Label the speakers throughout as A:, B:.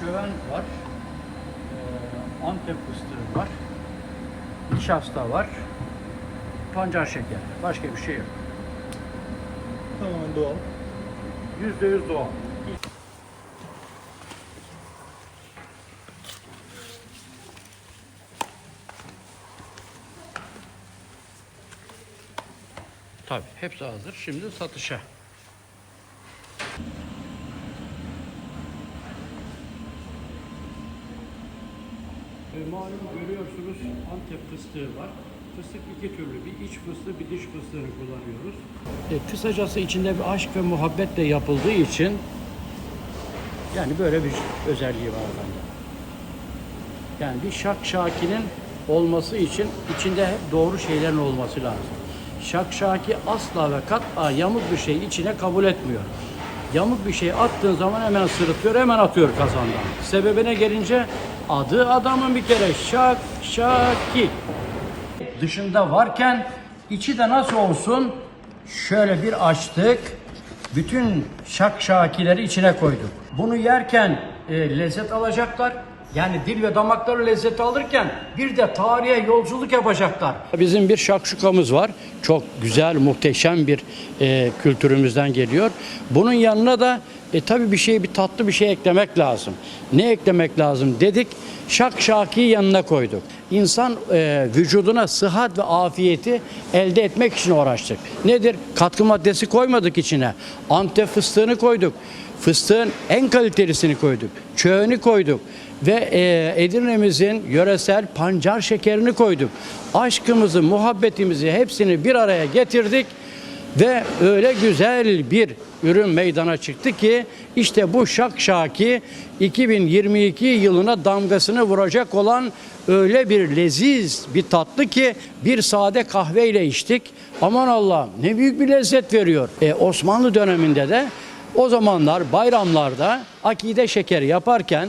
A: çöven var. Antep fıstığı var. Nişasta var. Pancar şeker. Başka bir şey yok.
B: Tamamen doğal.
A: Yüzde yüz doğal. Tabii hepsi hazır. Şimdi satışa. E, malum görüyorsunuz Antep fıstığı var. Fıstık iki türlü. Bir iç fıstığı, bir dış fıstığını kullanıyoruz. E, kısacası içinde bir aşk ve muhabbetle yapıldığı için yani böyle bir özelliği var bende. Yani bir şak şakinin olması için içinde hep doğru şeylerin olması lazım. Şak şaki asla ve kat'a yamuk bir şey içine kabul etmiyor. Yamuk bir şey attığın zaman hemen sırıtıyor, hemen atıyor kazandan. Sebebine gelince adı adamın bir kere şak şaki. Dışında varken içi de nasıl olsun? Şöyle bir açtık. Bütün şak şakileri içine koyduk. Bunu yerken e, lezzet alacaklar. Yani dil ve damakları lezzeti alırken bir de tarihe yolculuk yapacaklar. Bizim bir şakşukamız var. Çok güzel, muhteşem bir e, kültürümüzden geliyor. Bunun yanına da e, tabii bir şey, bir tatlı bir şey eklemek lazım. Ne eklemek lazım dedik. Şak şakiyi yanına koyduk. İnsan e, vücuduna sıhhat ve afiyeti elde etmek için uğraştık. Nedir? Katkı maddesi koymadık içine. Antep fıstığını koyduk. Fıstığın en kalitelisini koyduk. Çöğünü koyduk. Ve e, Edirne'mizin yöresel pancar şekerini koyduk. Aşkımızı, muhabbetimizi hepsini bir araya getirdik. Ve öyle güzel bir ürün meydana çıktı ki işte bu Şak Şaki 2022 yılına damgasını vuracak olan öyle bir leziz bir tatlı ki bir sade kahveyle içtik. Aman Allah'ım ne büyük bir lezzet veriyor. E, Osmanlı döneminde de o zamanlar bayramlarda akide şekeri yaparken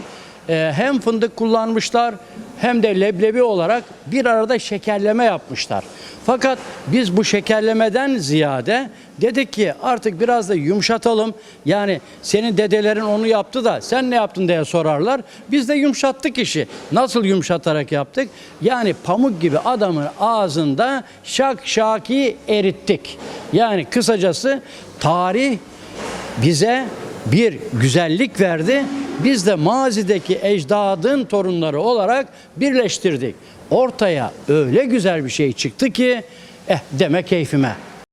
A: e, hem fındık kullanmışlar hem de leblebi olarak bir arada şekerleme yapmışlar. Fakat biz bu şekerlemeden ziyade dedik ki artık biraz da yumuşatalım. Yani senin dedelerin onu yaptı da sen ne yaptın diye sorarlar. Biz de yumuşattık işi. Nasıl yumuşatarak yaptık? Yani pamuk gibi adamın ağzında şak şaki erittik. Yani kısacası tarih bize bir güzellik verdi. Biz de mazideki ecdadın torunları olarak birleştirdik. Ortaya öyle güzel bir şey çıktı ki eh deme keyfime.